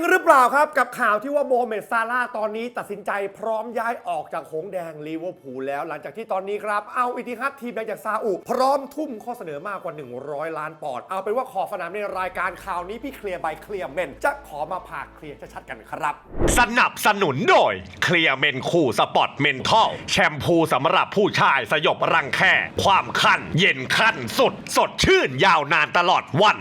งหรือเปล่าครับ กับข่าวที่ว่าโมเมดซาร่าตอนนี้ตัดสินใจพร้อมย้ายออกจากหงแดงลีเวอร์พูลแล้ว หลังจากที่ตอนนี้ครับ เอาอิติฮัดทีมแดงจากซาอุพร้อมทุ่มข้อเสนอมากกว่า 100 ล้านปอนด์เอาเป็นว่าขอสนามในรายการข่าวนี้พี่เคลียร์ใบเคลียร์เมนจะขอมาผ่าเคลียร์ชัดๆกันครับ สนับสนุนโดยเคลียร์เมนคู่สปอตเมนทัลแชมพูสำหรับผู้ชายสยบรังแคความคันเย็นขั้นสุดสดชื่นยาวนานตลอดวัน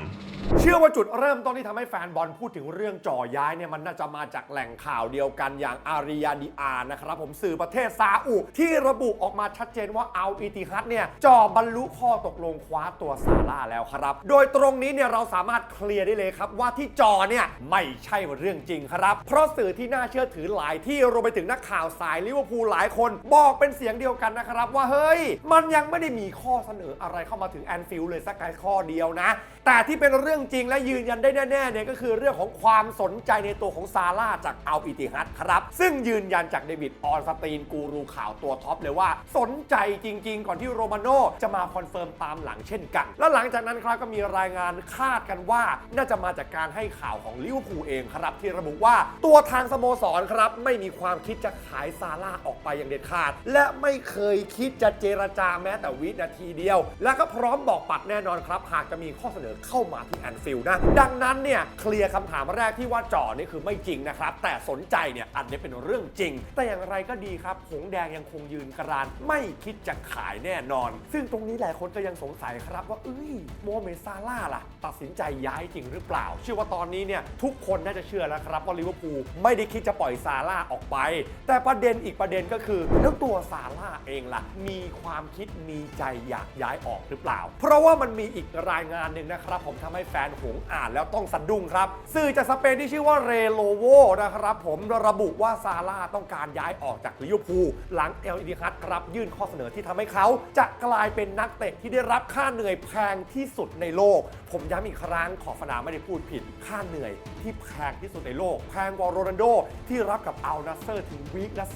เชื่อว่าจุดเริ่มต้นที่ทำให้แฟนบอลพูดถึงเรื่องจ่อย้ายเนี่ยมันน่าจะมาจากแหล่งข่าวเดียวกันอย่างอาริยาดีอานะครับผมสื่อประเทศซาอุที่ระบุออกมาชัดเจนว่าเอาอิติฮัดเนี่ยจ่อบรรลุข้อตกลงคว้าตัวซาร่าแล้วครับ โดยตรงนี้เนี่ยเราสามารถเคลียร์ได้เลยครับว่าที่จ่อเนี่ยไม่ใช่เรื่องจริงครับ เพราะสื่อที่น่าเชื่อถือหลายที่รวมไปถึงนักข่าวสายลิเวอร์พูลหลายคน บอกเป็นเสียงเดียวกันนะครับ ว่าเฮ้ย มันยังไม่ได้มีข้อเสนออะไรเข้ามาถึงแอนฟิลด์เลยสักข้อเดียวนะ แต่ที่เป็นเรื่องจริงและยืนยันได้แน่ๆเนี่ยก็คือเรื่องของความสนใจในตัวของซาร่าจากอัลอิติฮัดครับ ซึ่งยืนยันจากเดวิดออนสตีนกูรูข่าวตัวท็อปเลยว่า สนใจจริง ๆ ก่อนที่โรมาโน่จะมาคอนเฟิร์มตามหลังเช่นกัน และหลังจากนั้นครับก็มีรายงานคาดกันว่า น่าจะมาจากการให้ข่าวของลิเวอร์พูลเองครับ ที่ระบุว่าตัวทางสโมสรครับ ไม่มีความคิดจะขายซาร่าออกไปอย่างเด็ดขาด และไม่เคยคิดจะเจรจาแม้แต่วินาทีเดียว และก็พร้อมบอกปัดแน่นอนครับ หากจะมีข้อเสนอเข้ามาที่อนฟิลด์นะ ดังนั้นเนี่ยเคลียร์คำถามแรกที่ว่าจ่อนี่คือไม่จริงนะครับ แต่สนใจเนี่ยอันนี้เป็นเรื่องจริง แต่อย่างไรก็ดีครับหงแดงยังคงยืนกราน ไม่คิดจะขายแน่นอน ซึ่งตรงนี้หลายคนก็ยังสงสัยครับว่าเอ้ยโมเมซาร่าล่ะ ตัดสินใจย้ายจริงหรือเปล่า เชื่อว่าตอนนี้เนี่ยทุกคนน่าจะเชื่อแล้วครับว่าลิเวอร์พูลไม่ได้คิดจะปล่อยซาร่าออกไป แต่ประเด็นอีกประเด็นก็คือแล้วตัวซาร่าเองล่ะ มีความคิดมีใจอยากย้ายออกหรือเปล่า เพราะว่ามันมีอีกรายงานหนึ่งนะครับผมทำให้แฟนหงอ่านแล้วต้องสะดุ้งครับ สื่อจากสเปนที่ชื่อว่าเรโลโวนะครับผมระบุว่าซาร่าต้องการย้ายออกจากลิเวอร์พูลหลังเอลอิดิฮัตรับยื่นข้อเสนอที่ทำให้เขา จะกลายเป็นนักเตะที่ได้รับค่าเหนื่อยแพงที่สุดในโลก ผมย้ำอีกครั้งขอฟนาไม่ได้พูดผิด ค่าเหนื่อยที่แพงที่สุดในโลก แพงกว่าโรนัลโดที่รับกับอัลนาเซอร์ถึงวีคละ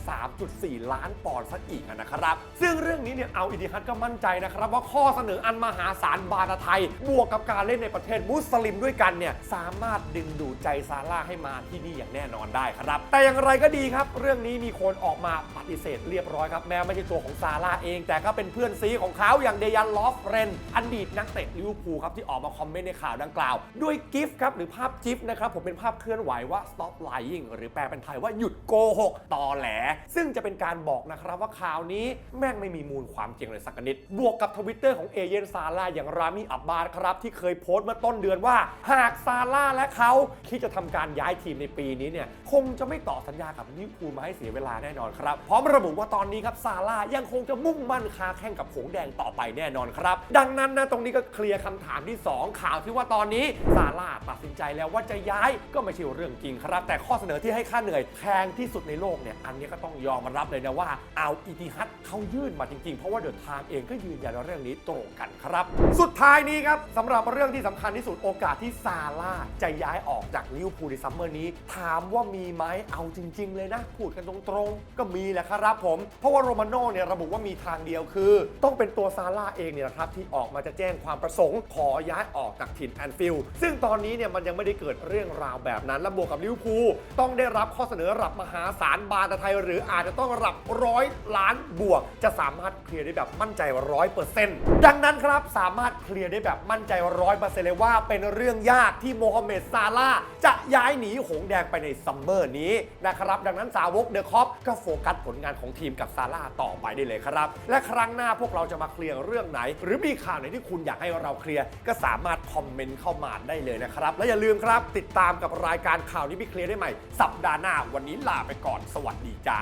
3.4 ล้านปอนด์ซะอีกนะครับ ซึ่งเรื่องนี้เนี่ยเอาอิดิฮัตก็มั่นใจนะครับ ว่าข้อเสนออันมหาศาลบาตาไทย บวกกับการเล่นในประเทศมุุสลิมด้วยกันเนี่ยสามารถดึงดูดใจซาร่าให้มาที่นี่อย่างแน่นอนได้ครับ แต่อย่างไรก็ดีครับ เรื่องนี้มีคนออกมาปฏิเสธเรียบร้อยครับแม้ไม่ใช่ตัวของซาร่าเอง แต่ก็เป็นเพื่อนซีของเขาอย่างเดยันลอฟเรนอดีตนักเตะลิเวอร์พูลครับที่ออกมาคอมเมนต์ในข่าวดังกล่าว ด้วยกิฟต์ครับหรือภาพกิฟต์นะครับผมเป็นภาพเคลื่อนไหวว่า stop lying หรือแปลเป็นไทยว่าหยุดโกหกตอแหล ซึ่งจะเป็นการบอกนะครับว่าข่าวนี้แม่งไม่มีมูลความจริงเลยสักนิด บวกกับทวิตเตอร์ของเอเยนซาร่าอย่างรามีอับบาร์ครับที่เคยโพสต์เมื่อต้นเดือนว่า หากซาร่าและเขาคิดจะทำการย้ายทีมในปีนี้เนี่ยคงจะไม่ต่อสัญญากับลิเวอร์พูลมาให้เสียเวลาแน่นอนครับ พร้อมระบุว่าตอนนี้ครับซาร่ายังคงจะมุ่งมั่นคาแข่งกับหงแดงต่อไปแน่นอนครับ ดังนั้นนะตรงนี้ก็เคลียร์คำถามที่ 2 ข่าวที่ว่าตอนนี้ซาร่าตัดสินใจแล้วว่าจะย้ายก็ไม่ใช่เรื่องจริงครับ แต่ข้อเสนอที่ให้ค่าเหนื่อยแพงที่สุดในโลกเนี่ยอันนี้ก็ต้องยอมรับเลยนะว่าเอาอิติฮัดเขายื่นมาจริงๆ เพราะว่าเดินทางเองก็ยืนยันเรื่องนี้ตรงกันครับ สุดท้ายนี้ครับสำหรับเรื่องที่สำคัญที่สุดโอกาสที่ซาร่าจะย้ายออกจากลิเวอร์พูลในซัมเมอร์นี้ ถามว่ามีไหมเอาจริง ๆ เลยนะ พูดกันตรงๆ ก็มีแหละครับผม เพราะว่าโรมาโน่เนี่ยระบุว่ามีทางเดียวคือ ต้องเป็นตัวซาร่าเองเนี่ยนะครับที่ออกมาจะแจ้งความประสงค์ ขอย้ายออกจากถิ่นแอนฟิลด์ซึ่งตอนนี้เนี่ยมันยังไม่ได้เกิดเรื่องราวแบบนั้นและบวกกับลิเวอร์พูลต้องได้รับข้อเสนอรับมหาศาลบาตาไทย หรืออาจจะต้องรับร้อยล้านบวก จะสามารถเคลียร์ได้แบบมั่นใจร้อยเปอร์เซ็นต์ดังนั้นครับสามารถเคลียร์ได้แบบมั่นใจร้อยเปอร์เซ็นต์เลยว่าเป็นเรื่องยากที่โมฮัมเหม็ดซาร่าห์จะย้ายหนีหงแดงไปในซัมเมอร์นี้นะครับ ดังนั้นสาวกเดอะคอปก็โฟกัสผลงานของทีมกับซาร่าห์ต่อไปได้เลยครับ และครั้งหน้าพวกเราจะมาเคลียร์เรื่องไหน หรือมีข่าวไหนที่คุณอยากให้เราเคลียร์ก็สามารถคอมเมนต์เข้ามาได้เลยนะครับ และอย่าลืมครับ ติดตามกับรายการข่าวนี้พี่เคลียร์ได้ใหม่ สัปดาห์หน้าวันนี้ลาไปก่อนสวัสดีจ้า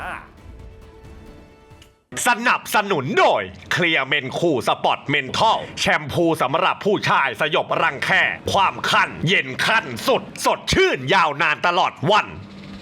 สนับสนุนโดย เคลียร์เมนคูสปอตเมนทัลแชมพูสำหรับผู้ชายสยบรังแค ความคัน เย็นขั้นสุด สดชื่นยาวนานตลอดวัน